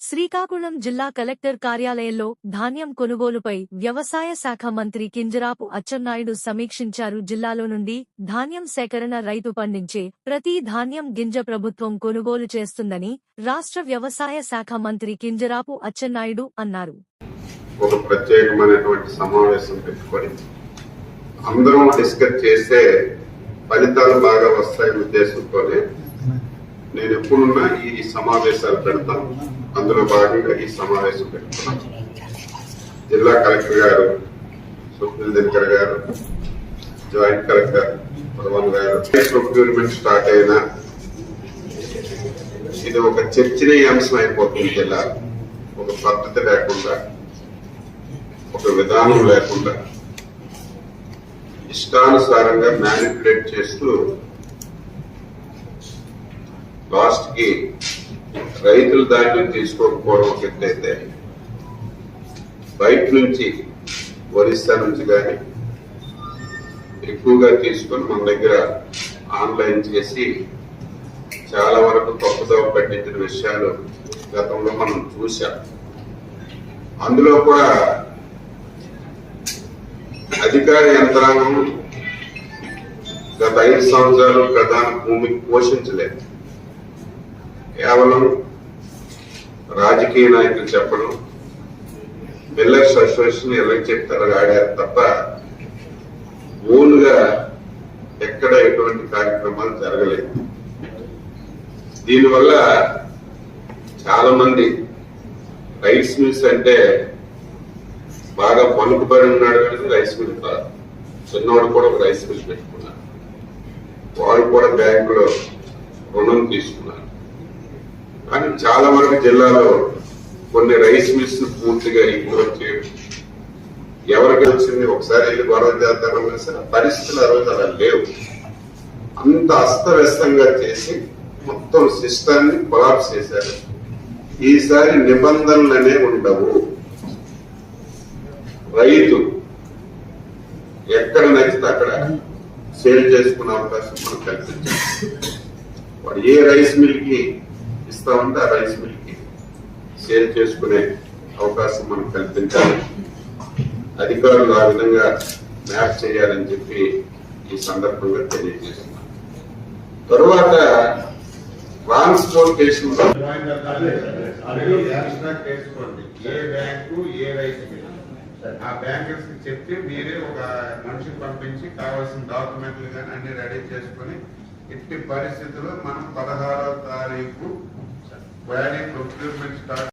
శ్రీకాకుళం జిల్లా కలెక్టర్ కార్యాలయంలో ధాన్యం కొనుగోలుపై వ్యవసాయ శాఖ మంత్రి కింజరాపు అచ్చెన్నాయుడు సమీక్షించారు. జిల్లాలో నుండి ధాన్యం సేకరణ రైతు పండించే ప్రతి ధాన్యం గింజ ప్రభుత్వం కొనుగోలు చేస్తుందని రాష్ట్ర వ్యవసాయ శాఖ మంత్రి కింజరాపు అచ్చెన్నాయుడు అన్నారు. ఒక ప్రత్యేకమైనటువంటి సమావేశం పెట్టుకొని అందరం డిస్కస్ చేస్తే ఫలితాలు బాగా వస్తాయనే ఉద్దేశంతోనే నేను ఎప్పుడున్నా ఈ సమావేశాలు పెడతాను. అందులో భాగంగా ఈ సమావేశం పెట్టుకున్నాను జిల్లా కలెక్టర్ గారు సుప్రీం దినకర్ గారు జాయింట్ కలెక్టర్ పర్వన్ గారు ప్రొక్యూర్మెంట్ స్టార్ట్ అయినా ఇది ఒక చర్చనీయాంశం అయిపోతుంది జిల్లా. ఒక పద్ధతి లేకుండా ఒక విధానం లేకుండా ఇష్టానుసారంగా మ్యానిపులేట్ చేస్తూ కాస్ట్కి రైతులు దాన్ని తీసుకోకపోవడం ఒక అయితే బయట నుంచి ఒరిస్సా నుంచి కానీ ఎక్కువగా తీసుకొని మన దగ్గర ఆన్లైన్ చేసి చాలా వరకు తప్పుదోవ పట్టించిన విషయాలు గతంలో మనం చూసాం అందులో కూడా అధికార యంత్రాంగం గత ఐదు సంవత్సరాలు ప్రధాన భూమికి పోషించలేదు. కేవలం రాజకీయ నాయకులు చెప్పడం బిల్లర్స్ అసోసియేషన్ ఎలా చెప్తారు ఆడారు తప్ప ఓన్గా ఎక్కడ ఎటువంటి కార్యక్రమాలు జరగలేదు. దీనివల్ల చాలా మంది రైస్ మిల్స్ అంటే బాగా పలుకుబడి ఉన్నాడు కానీ రైస్ మిల్ కాదు. చిన్నవాడు కూడా ఒక రైస్ మిల్ పెట్టుకున్నారు వాడు కూడా బ్యాంకులో రుణం తీసుకున్నారు కానీ చాలా వరకు జిల్లాలో కొన్ని రైస్ మిల్స్ పూర్తిగా ఇగ్నోర్ చేయడం. ఎవరికి వచ్చింది ఒకసారి వెళ్ళి గొడవ చేద్దామన్నా సరే పరిస్థితులు ఆ రోజు అలా లేవు. అంత అస్తవ్యస్తంగా చేసి మొత్తం సిస్టాన్ని కొలాప్స్ చేశారు. ఈసారి నిబంధనలనే ఉండవు. రైతు ఎక్కడ నచ్చితే అక్కడ సేల్ చేసుకునే అవకాశం మనం కల్పించాం వాడు ఏ రైస్ మిల్కి ఇస్తా ఉంటే ఆ రైస్ మిల్కి సేల్ చేసుకునే అవకాశం మనం కల్పించాలి. అధికారులు ఆ విధంగా మ్యాప్ చేయాలని చెప్పి ఈ సందర్భంగా తెలియజేస్తున్నాం. తరువాత ట్రాన్స్పోర్టేషన్ ఏ బ్యాంకు ఏ రైతు ఆ బ్యాంకర్స్కి చెప్తే మీరే ఒక మనిషిని పంపించి కావాల్సిన డాక్యుమెంట్లు కానీ అన్ని రెడీ చేసుకొని ఇట్టి పరిస్థితుల్లో మనం పదహారవ తారీఖు వ్యాలీ ప్రొక్యూర్మెంట్ స్టార్ట్